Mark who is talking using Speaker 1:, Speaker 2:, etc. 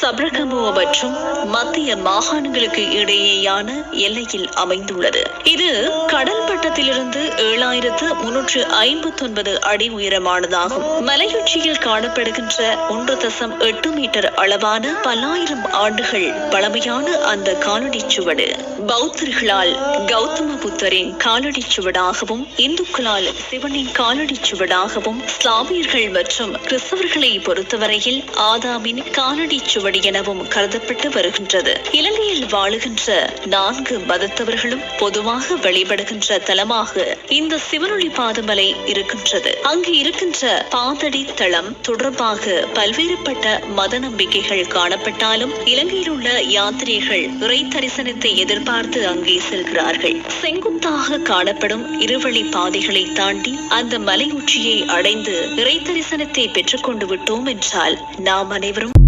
Speaker 1: சப்ரகமுவ மற்றும் மத்திய மாகாணங்களுக்கு இடையேயான எல்லையில் அமைந்துள்ளது. இது கடல் மட்டத்திலிருந்து ஏழாயிரத்து முன்னூற்று ஐம்பத்தி ஒன்பது அடி உயரமானதாகும். மலையுச்சியில் காணப்படுகின்ற ஒன்று தசம் எட்டு மீட்டர் அளவான பல்லாயிரம் ஆண்டுகள் பழமையான அந்த காலடி சுவடு. பௌத்தர்களால் கௌதம புத்தரின் காலடி சுவடாகவும் இந்துக்களால் சிவனின் காலடி சுவடாகவும் இஸ்லாமியர்கள் மற்றும் கிறிஸ்தவர்களை பொறுத்தவரையில் ஆதாமின் காலடி சுவடு எனவும் கருதப்பட்டு வருகின்றது. இலங்கையில் வாழுகின்ற நான்கு மதத்தவர்களும் பொதுவாக வழிபடுகின்ற தலமாக இந்த சிவனொளி பாதமலை இருக்கின்றது. அங்கு இருக்கின்ற பாதடி தளம் தொடர்பாக பல்வேறுபட்ட மத நம்பிக்கைகள் காணப்பட்டாலும் இலங்கையில் உள்ள யாத்திரிகள் இறை தரிசனத்தை எதிர்பார்த்து அங்கே செல்கிறார்கள். செங்குத்தாக காணப்படும் இருவழி பாதைகளை தாண்டி அந்த மலை உச்சியை அடைந்து இறை தரிசனத்தை பெற்றுக்கொண்டு விட்டோம் என்றால் நாம் அனைவரும்